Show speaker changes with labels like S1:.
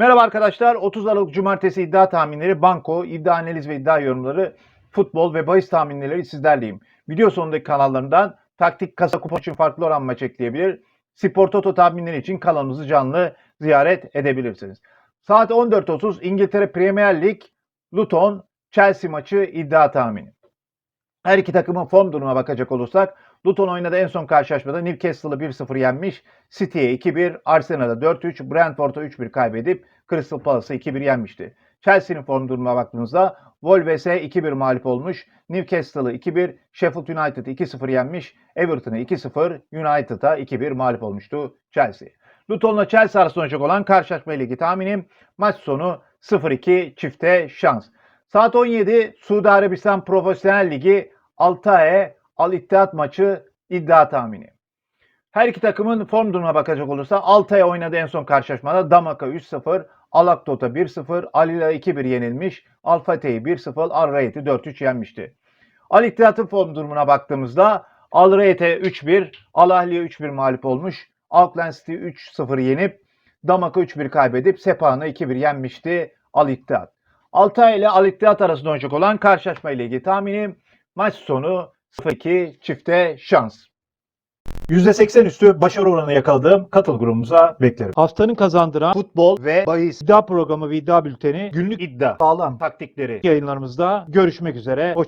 S1: Merhaba arkadaşlar. 30 Aralık Cumartesi iddia tahminleri, banko, iddia analiz ve iddia yorumları, futbol ve bahis tahminleri sizlerleyim. Video sonundaki kanallarından taktik, kasa, kupon için farklı oran maç ekleyebilir. Spor Toto tahminleri için kanalımızı canlı ziyaret edebilirsiniz. Saat 14.30 İngiltere Premier Lig, Luton, Chelsea maçı iddia tahmini. Her iki takımın form durumuna bakacak olursak Luton oynadı en son karşılaşmada Newcastle'ı 1-0 yenmiş. City'ye 2-1, Arsenal'a 4-3, Brentford'a 3-1 kaybedip Crystal Palace'ı 2-1 yenmişti. Chelsea'nin form durumuna baktığımızda Wolves'e 2-1 mağlup olmuş. Newcastle'ı 2-1, Sheffield United 2-0 yenmiş. Everton'ı 2-0, United'a 2-1 mağlup olmuştu Chelsea. Luton'la Chelsea arasında olacak olan karşılaşma ligi tahminim maç sonu 0-2 çifte şans. Saat 17 Suudi Arabistan Profesyonel Ligi Altay Al İttihat maçı iddia tahmini. Her iki takımın form durumuna bakacak olursa Altay oynadı en son karşılaşmada Damaka 3-0, Alaktota 1-0, Alila 2-1 yenilmiş, Al Fatih'i 1-0, Al Rayet'i 4-3 yenmişti. Al İttihat'ın form durumuna baktığımızda Al Rayet'e 3-1, Al Ahli'ye 3-1 mağlup olmuş, Auckland City 3-0 yenip Damak'a 3-1 kaybedip Sepah'ını 2-1 yenmişti Al İttihat. Altay ile Al İttihat arasında oynayacak olan karşılaşma ile ilgili tahminim maç sonu 0-2 çifte şans. %80 üstü başarı oranı yakaladığım katıl grubumuza beklerim.
S2: Haftanın kazandıran
S1: Futbol ve bahis
S2: iddia programı ve iddia bülteni günlük
S1: iddia sağlam taktikleri
S2: yayınlarımızda görüşmek üzere. Hoşçakalın.